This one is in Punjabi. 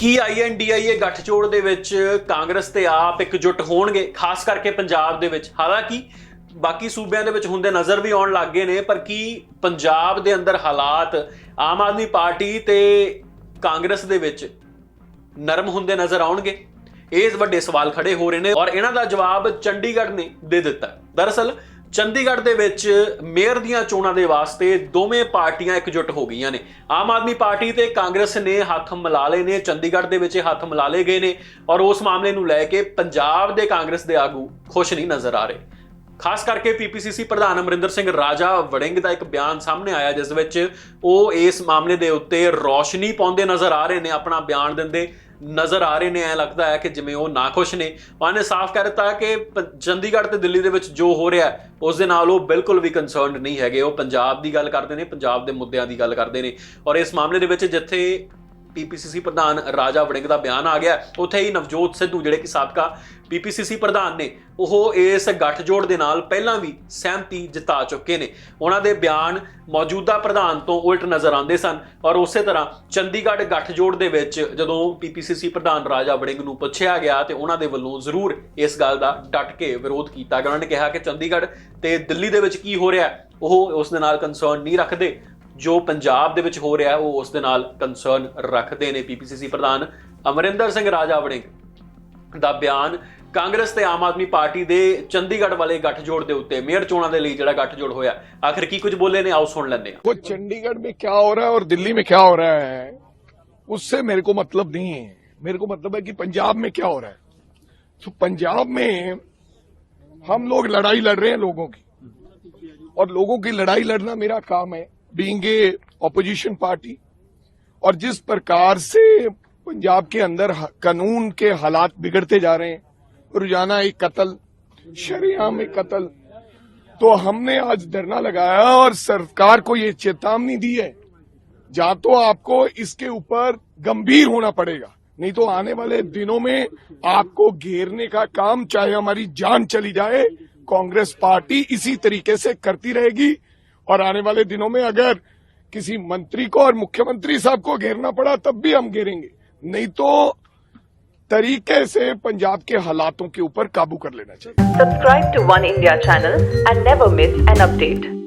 ਕੀ ਆਈਐਨਡੀਆਈਏ ਗੱਠਜੋੜ ਦੇ ਵਿੱਚ ਕਾਂਗਰਸ ਤੇ ਆਪ ਇਕਜੁੱਟ ਹੋਣਗੇ? ਖਾਸ ਕਰਕੇ ਪੰਜਾਬ ਦੇ ਵਿੱਚ। ਹਾਲਾਂਕਿ ਬਾਕੀ ਸੂਬਿਆਂ ਦੇ ਵਿੱਚ ਹੁੰਦੇ ਨਜ਼ਰ ਵੀ ਆਉਣ ਲੱਗ ਗਏ ਨੇ, ਪਰ ਕੀ ਪੰਜਾਬ ਦੇ ਅੰਦਰ ਹਾਲਾਤ ਆਮ ਆਦਮੀ ਪਾਰਟੀ ਤੇ ਕਾਂਗਰਸ ਦੇ ਵਿੱਚ ਨਰਮ ਹੁੰਦੇ ਨਜ਼ਰ ਆਉਣਗੇ? ਇਹ ਵੱਡੇ ਸਵਾਲ ਖੜੇ ਹੋ ਰਹੇ ਨੇ ਔਰ ਇਹਨਾਂ ਦਾ ਜਵਾਬ ਚੰਡੀਗੜ੍ਹ ਨੇ ਦੇ ਦਿੱਤਾ। ਦਰਅਸਲ ਚੰਡੀਗੜ੍ਹ ਦੇ ਵਿੱਚ ਮੇਅਰ ਦੀਆਂ ਚੋਣਾਂ ਦੇ ਵਾਸਤੇ ਦੋਵੇਂ ਪਾਰਟੀਆਂ ਇਕਜੁੱਟ ਹੋ ਗਈਆਂ ਨੇ। ਆਮ ਆਦਮੀ ਪਾਰਟੀ ਤੇ ਕਾਂਗਰਸ ਨੇ ਹੱਥ ਮਿਲਾ ਲਏ ਨੇ, ਚੰਡੀਗੜ੍ਹ ਦੇ ਵਿੱਚ ਇਹ ਹੱਥ ਮਿਲਾ ਲਏ ਗਏ ਨੇ ਔਰ ਉਸ ਮਾਮਲੇ ਨੂੰ ਲੈ ਕੇ ਪੰਜਾਬ ਦੇ ਕਾਂਗਰਸ ਦੇ ਆਗੂ ਖੁਸ਼ ਨਹੀਂ ਨਜ਼ਰ ਆ ਰਹੇ। ਖਾਸ ਕਰਕੇ ਪੀਪੀਸੀਸੀ ਪ੍ਰਧਾਨ ਅਮਰਿੰਦਰ ਸਿੰਘ ਰਾਜਾ ਵੜਿੰਗ ਦਾ ਇੱਕ ਬਿਆਨ ਸਾਹਮਣੇ ਆਇਆ, ਜਿਸ ਵਿੱਚ ਉਹ ਇਸ ਮਾਮਲੇ ਦੇ ਉੱਤੇ ਰੌਸ਼ਨੀ ਪਾਉਂਦੇ ਨਜ਼ਰ ਆ ਰਹੇ ਨੇ, ਆਪਣਾ ਬਿਆਨ ਦਿੰਦੇ ਨਜ਼ਰ ਆ ਰਹੇ ਨੇ, ਐ ਲੱਗਦਾ ਹੈ ਕਿ ਜਿਵੇਂ ਉਹ ਨਾਖੁਸ਼ ਨੇ। ਉਹਨਾਂ ਨੇ ਸਾਫ਼ ਕਰ ਦਿੱਤਾ ਕਿ ਪ- ਚੰਡੀਗੜ੍ਹ ਤੇ ਦਿੱਲੀ ਦੇ ਵਿੱਚ ਜੋ ਹੋ ਰਿਹਾ ਉਸ ਦੇ ਨਾਲ ਉਹ ਬਿਲਕੁਲ ਵੀ ਕੰਸਰਨਡ ਨਹੀਂ ਹੈਗੇ। ਉਹ ਪੰਜਾਬ ਦੀ ਗੱਲ ਕਰਦੇ ਨੇ, ਪੰਜਾਬ ਦੇ ਮੁੱਦਿਆਂ ਦੀ ਗੱਲ ਕਰਦੇ ਨੇ। ਔਰ ਇਸ ਮਾਮਲੇ ਦੇ ਵਿੱਚ ਜਿੱਥੇ ਪੀਪੀਸੀਸੀ ਪ੍ਰਧਾਨ ਰਾਜਾ ਵੜਿੰਗ ਦਾ ਬਿਆਨ ਆ ਗਿਆ। ਉੱਥੇ ਹੀ ਨਵਜੋਤ ਸਿੱਧੂ, ਜਿਹੜੇ ਕਿ ਸਾਬਕਾ ਪੀਪੀਸੀਸੀ ਪ੍ਰਧਾਨ ਨੇ, ਉਹ ਇਸ ਗੱਠਜੋੜ ਦੇ ਨਾਲ ਪਹਿਲਾਂ ਵੀ ਸਹਿਮਤੀ ਜਤਾ ਚੁੱਕੇ ਨੇ। ਉਹਨਾਂ ਦੇ ਬਿਆਨ ਮੌਜੂਦਾ ਪ੍ਰਧਾਨ ਤੋਂ ਉਲਟ ਨਜ਼ਰ ਆਉਂਦੇ ਸਨ ਔਰ ਉਸੇ ਤਰ੍ਹਾਂ ਚੰਡੀਗੜ੍ਹ ਗੱਠਜੋੜ ਦੇ ਵਿੱਚ ਜਦੋਂ ਪੀਪੀਸੀਸੀ ਪ੍ਰਧਾਨ ਰਾਜਾ ਵੜਿੰਗ ਨੂੰ ਪੁੱਛਿਆ ਗਿਆ ਤੇ ਉਹਨਾਂ ਦੇ ਵੱਲੋਂ ਜ਼ਰੂਰ ਇਸ ਗੱਲ ਦਾ ਡਟ ਕੇ ਵਿਰੋਧ ਕੀਤਾ ਗਿਆ। ਉਹਨਾਂ ਨੇ ਕਿਹਾ ਕਿ ਚੰਡੀਗੜ੍ਹ ਤੇ ਦਿੱਲੀ ਦੇ ਵਿੱਚ ਕੀ ਹੋ ਰਿਹਾ, ਉਹ ਉਸ ਦੇ ਨਾਲ ਕੰਸਰਨ ਨਹੀਂ ਰੱਖਦੇ। ਜੋ ਪੰਜਾਬ ਦੇ ਵਿੱਚ ਹੋ ਰਿਹਾ ਹੈ, ਉਹ ਉਸ ਦੇ ਨਾਲ ਕੰਸਰਨ ਰੱਖਦੇ ਨੇ ਪੀਪੀਸੀਸੀ ਪ੍ਰਧਾਨ ਅਮਰਿੰਦਰ ਸਿੰਘ ਰਾਜਾ ਵੜਿੰਗ ਦਾ ਬਿਆਨ ਕਾਂਗਰਸ ਤੇ ਆਮ ਆਦਮੀ ਪਾਰਟੀ ਦੇ ਚੰਡੀਗੜ੍ਹ ਵਾਲੇ ਗੱਠਜੋੜ ਦੇ ਉੱਤੇ ਮੇਅਰ ਚੋਣਾਂ ਦੇ ਲਈ ਜਿਹੜਾ ਗੱਠਜੋੜ ਹੋਇਆ ਆਖਿਰ ਕੀ ਕੁਝ ਬੋਲੇ ਨੇ ਆਓ ਸੁਣ ਲੈਂਦੇ ਹਾਂ वो चंडीगढ़ में क्या हो रहा है और दिल्ली में क्या हो रहा है उससे मेरे को मतलब नहीं है मेरे को मतलब है कि पंजाब में क्या हो रहा है तो पंजाब में हम लोग लड़ाई लड़ रहे हैं लोगों की और लोगों की लड़ाई लड़ना मेरा काम है बीइंग ए ऑपोजिशन पार्टी और जिस प्रकार से पंजाब के अंदर कानून के हालात बिगड़ते जा रहे हैं रोज़ाना एक कत्ल शरियाम एक कत्ल तो हमने आज धरना लगाया और सरकार को ये चेतावनी दी है। या तो आपको इसके ऊपर गंभीर होना पड़ेगा, नहीं तो आने वाले दिनों में आपको घेरने का काम, चाहे हमारी जान चली जाए, कांग्रेस पार्टी इसी तरीके से करती रहेगी। और आने वाले दिनों में अगर किसी मंत्री को और मुख्यमंत्री साहब को घेरना पड़ा, तब भी हम घेरेंगे नहीं तो तरीके से पंजाब के हालातों के ऊपर काबू कर लेना चाहिए subscribe to Oneindia channel and never miss an update.